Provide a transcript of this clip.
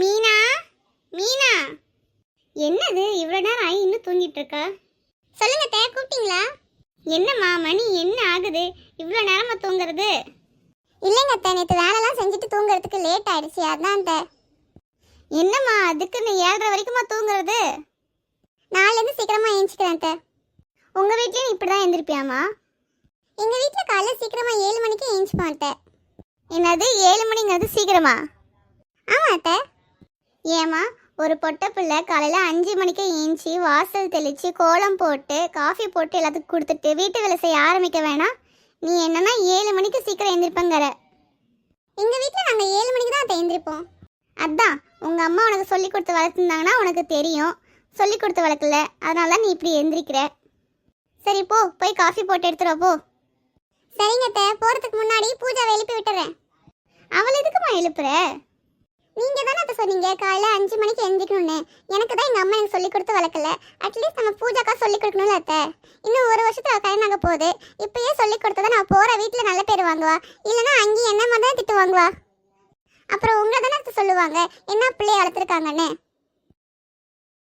மீனா? மீனா? என்னது இவ்வளோ நேரம் ஆகி இன்னும் தூங்கிட்டு இருக்கா? சொல்லுங்க தே கூப்பிட்டீங்களா? என்னம்மா மணி என்ன ஆகுது? இவ்வளோ நேரமா தூங்குறது? இல்லைங்க அத்தை நேற்று வேலைலாம் செஞ்சுட்டு தூங்குறதுக்கு லேட் ஆயிடுச்சு. அதான் அத்தை. என்னம்மா அதுக்கு நீ ஏழரை வரைக்குமா தூங்குறது? நாளைலேருந்து சீக்கிரமா எழுந்திக்கிறேன் அத்தை. உங்கள் வீட்லேயும் இப்படி தான் எழுந்திருப்பியாம்மா எங்கள் வீட்டில் காலைல சீக்கிரமா ஏழு மணிக்கு எழுந்திருப்போம் அத்தை. என்னது ஏழு மணிங்கிறது சீக்கிரமா? ஆமாம் அத்தை. ஏம்மா ஒரு பொட்டை பிள்ளை காலையில் அஞ்சு மணிக்கு ஏஞ்சி வாசல் தெளித்து கோலம் போட்டு காஃபி போட்டு எல்லாத்துக்கும் கொடுத்துட்டு வீட்டு வேலை செய்ய ஆரம்பிக்க வேணாம் நீ என்னன்னா ஏழு மணிக்கு சீக்கிரம் எழுந்திருப்பங்கிற எங்கள் வீட்டில் நாங்கள் ஏழு மணிக்கு தான் எழுந்திருப்போம் அதான் உங்கள் அம்மா உனக்கு சொல்லி கொடுத்து வளர்த்துருந்தாங்கன்னா உனக்கு தெரியும். சொல்லி கொடுத்து வளர்க்கல அதனால தான் நீ இப்படி எந்திரிக்கிற. சரி போ போய் காஃபி போட்டு எடுத்துடுவா போ. சரிங்க போகிறதுக்கு முன்னாடி பூஜாவை எழுப்பி விட்டுறேன். அவள் எதுக்குமா எழுப்புற? நீங்க தானே அதை சொன்னீங்க? காலைல அஞ்சு மணிக்கு எழுந்திக்கணும்னு எனக்கு தான் எங்க அம்மா எனக்கு சொல்லி கொடுத்து வளர்க்கல. அட்லீஸ்ட் நம்ம பூஜாக்கா சொல்லி கொடுக்கணும்ல அத்தை. இன்னும் ஒரு வருஷத்துல கல்யாணம் ஆக போகுது. இப்பயே சொல்லி கொடுத்தா நான் போற வீட்டுல நல்ல பேர் வாங்குவா. இல்லைன்னா அங்கேயும் என்ன மாதிரி தான் திட்டு வாங்குவா அப்புறம் உங்களை தானே சொல்லுவாங்க. என்ன பிள்ளைய வளர்த்துருக்காங்கன்னு.